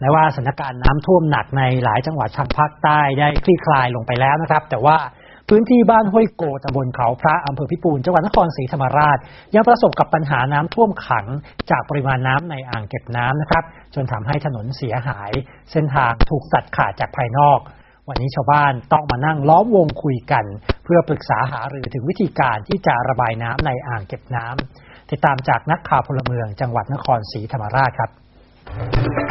แม้ว่าสถานการณ์น้ำท่วมหนักในหลายจังหวัดทางภาคใต้ได้คลี่คลายลงไปแล้วนะครับ แต่ว่าพื้นที่บ้านห้วยโกตำบลเขาพระอำเภอพิปูนจังหวัดนครศรีธรรมราช ยังประสบกับปัญหาน้ำท่วมขัง จากปริมาณน้ำในอ่างเก็บน้ำนะครับ จนทำให้ถนนเสียหาย เส้นทางถูกตัดขาดจากภายนอก วันนี้ชาวบ้านต้องมานั่งล้อมวงคุยกัน เพื่อปรึกษาหารือถึงวิธีการที่จะระบายน้ำในอ่างเก็บน้ำติดตามจากนักข่าวพลเมืองจังหวัดนครศรีธรรมราชครับ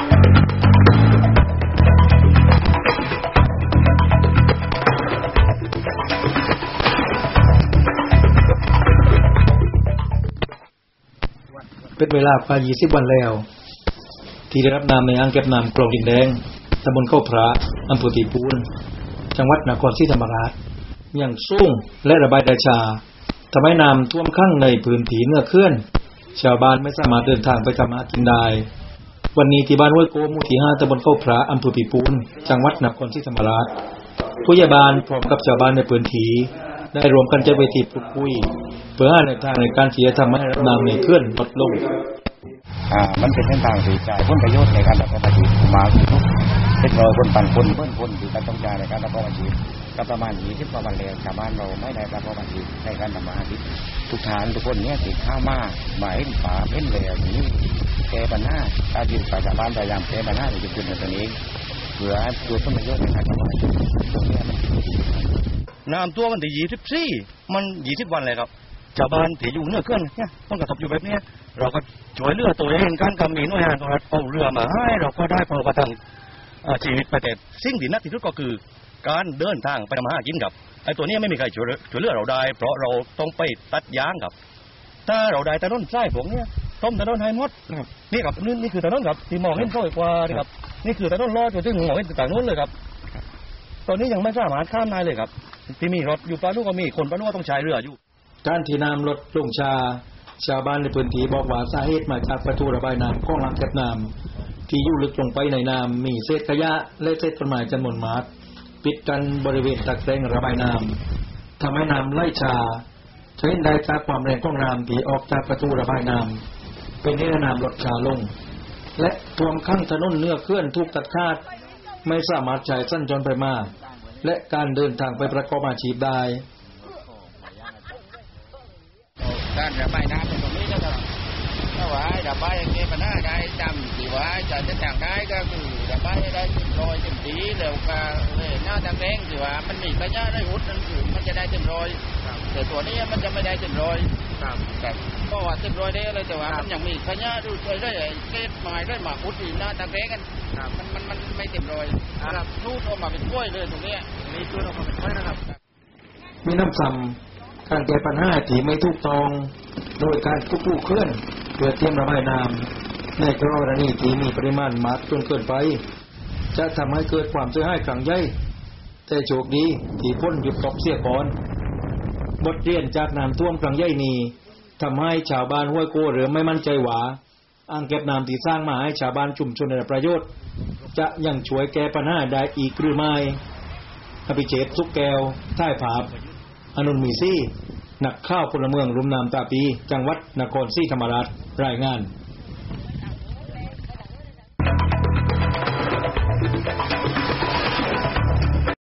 เป็นเวลากว่า20วันแล้ว ที่ได้รับน้ำในอ่างเก็บน้ำคลองดินแดงตำบลเข้าพระอำเภอปีปูนจังหวัดนครศรีธรรมราช อย่างสูงและระบายได้ช้าทำให้น้ำท่วมขังในพื้นที่เนื้อเขื่อน ชาวบ้านไม่สามารถเดินทางไปทำมากินได้ วันนี้ที่บ้านห้วยโกหมู่ที่5ตำบลเข้าพระอำเภอปีปูนจังหวัดนครศรีธรรมราชผู้ใหญ่บ้านพร้อมกับชาวบ้านในพื้นที่ ได้รวมกันจัดเวทีพูดคุย เพื่อหาแนทางในการที่จะทำให้รับน้ำในเขื่อนลดลงอ่ามันเป็นเส้นทางที่จ่ายผลประโยชน์ในการดำเนินชีวิตมาทุกเป็นรอยคนพันคนเพื่อนคนที่การต้องจ่ายในการดำเนินชีวิตก็ประมาณยี่สิบกว่าวันแล้วชาวบ้านเราไม่ได้รับประมาณชีวิตในการดำเนินชีวิตทุกฐานทุกคนเนี่ยติดข้าวมากหมายเห็นฝาเห็นแหวนี้แก้ปัญหาอาชีพชาวบ้านพยายามแก้ปัญหาในจุดจุดตัวนี้เพื่อให้ตัวผลประโยชน์ในการดำเนินชีวิตตรงนี้มัน น้ำท่วมมันที่ยี่สิบสี่มันยี่สิบวันเลยครับชาวบ้านที่อยู่เหนือเขื่อนเนี่ยต้องกระทบอยู่แบบเนี้ยเราก็ช่วยเหลือตัวเองกันกับมีหน่วยงานของรัฐเอาเรือมาให้เราก็ได้พอประทังเอ่อชีวิตไปแต่สิ่งที่หนักที่สุดก็คือ การเดินทางไปทำมาหากินกับไอ้ตัวเนี้ยไม่มีใครช่วยเหลือช่วยเหลือเราได้ เพราะเราต้องไปตัดยางครับ ถ้าเราได้ถนนใต้พวกเนี้ยต้มถนนให้หมดนี่ครับนี่นี่คือถนนครับที่มองเห็นสวยกว่านี่ครับนี่คือถนนลอดจนถึงมองเห็นต่างนู้นเลยครับ ตอนนี้ยังไม่สามารถข้ามได้เลยครับ ที่มีรถอยู่ปลาลูกก็มีคนปลาลูกต้องใช้เรืออยู่การที่น้ำลดลงชา ชาวบ้านในพื้นที่บอกว่าสาเหตุมาจากประตูระบายน้ำของอ่างเก็บน้ำที่อยู่ลึกลงไปในน้ำมีเศษขยะและเศษต้นไม้จำนวนมากปิดกันบริเวณตักแรงระบายน้ำทำให้น้ำไหลชาใช้ได้จากความแรงของน้ำที่ออกจากประตูระบายน้ำเป็นให้น้ำลดชาลง และท่วมขังถนนเนื้อเคลื่อนทุกตัดขาดไม่สามารถใช้สั้นจรไปมาก และการเดินทางไปประกอบอาชีพได้การระบายน้ำเป็นตรงนี้นะครับถ้าว่าระบายอย่างนี้ปัญหาได้จำสีว่าจะจะต่างได้ก็คือระบายได้เต็มร้อยเต็มทีแล้วก็เลยหน้าตาแดงสีว่ามันมีปัญญาได้หุดนั่นคือมันจะได้เต็มร้อย แต่ตัวนี้มันจะไม่ได้เต็มร้อยแต่เพราะว่าเต็มร้อยได้เลยแต่ว่ามันยังมีปัญญาดูช่วยได้เกล็ดไม้ได้มาอุดที่หน้าตางแดงกันมันมันมันไม่เต็มร้อยครับรูดออกมาเป็นกล้วยเลยตรงนี้มีรูดออกมาเป็นกล้วยนะครับ มีน้ำซ้ำการแก้ปัญหาที่ไม่ถูกต้องโดยการควบคู่เคลื่อนเพื่อเตรียมระบายน้ำในกรณีที่มีปริมาณมากจนเกินไป จะทำให้เกิดความเสียหายครั้งใหญ่แต่โชคดีที่พ้นหยุดตกเสียก่อน บทเรียนจากน้ำท่วมครั้งใหญ่นี้ทำให้ชาวบ้านห้วยโกหรือไม่มั่นใจหวาอ่างเก็บน้ำที่สร้างมาให้ชาวบ้านชุมชนในประโยชน์ จะยังช่วยแก้ปัญหาได้อีกหรือไม่อภิเชษทุกแก้วท่ายผาบอนุนมีซี่นักข้าวพลเมืองลุมน้ำตาปี จังหวัดนครศรีธรรมราชรายงาน